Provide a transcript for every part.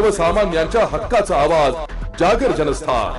सर्वसामान्यांच्या हक्काचा आवाज जागर जनस्थान.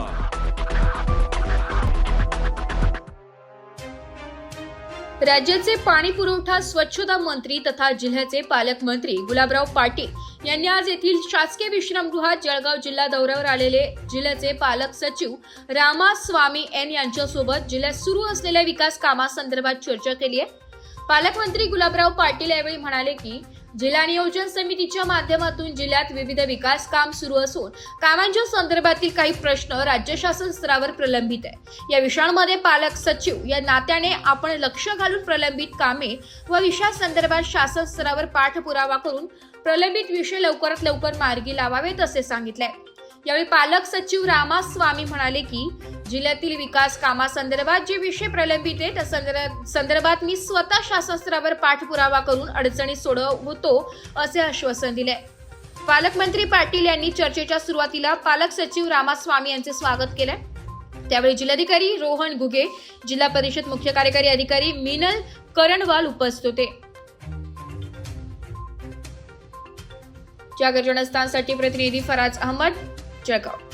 राज्याचे पाणी पुरवठा स्वच्छता मंत्री तथा जिल्ह्याचे पालकमंत्री गुलाबराव पाटील यांनी आज येथील शासकीय विश्रामगृहात जळगाव जिल्हा दौऱ्यावर आलेले जिल्ह्याचे पालक सचिव रामा स्वामी एन यांच्यासोबत जिल्ह्यात सुरू असलेल्या विकास कामासंदर्भात चर्चा केली आहे. पालकमंत्री गुलाबराव पाटील यावेळी म्हणाले की जिल्हा नियोजन समितीच्या माध्यमातून जिल्ह्यात विविध विकास काम सुरू असून कामांच्या संदर्भातील काही प्रश्न राज्य शासन स्तरावर प्रलंबित आहे. या विषयांमध्ये पालक सचिव या नात्याने आपण लक्ष घालून प्रलंबित कामे व विषयासंदर्भात शासन स्तरावर पाठपुरावा करून प्रलंबित विषय लवकरात लवकर मार्गी लावावेत असे सांगितले यावेळी पालक सचिव रामा स्वामी म्हणाले की जिल्ह्यातील विकास कामासंदर्भात जे विषय प्रलंबित आहेत त्या संदर्भात मी स्वतः शासनस्तरावर पाठपुरावा करून अडचणी सोडवतो असे आश्वासन दिले पालकमंत्री पाटील यांनी चर्चेच्या सुरुवातीला पालक सचिव रामास्वामी यांचे स्वागत केले त्यावेळी जिल्हाधिकारी रोहन गुगे जिल्हा परिषद मुख्य कार्यकारी अधिकारी मिनल करणवाल उपस्थित होते. जागर जनस्थानसाठी प्रतिनिधी फराज अहमद जळगाव.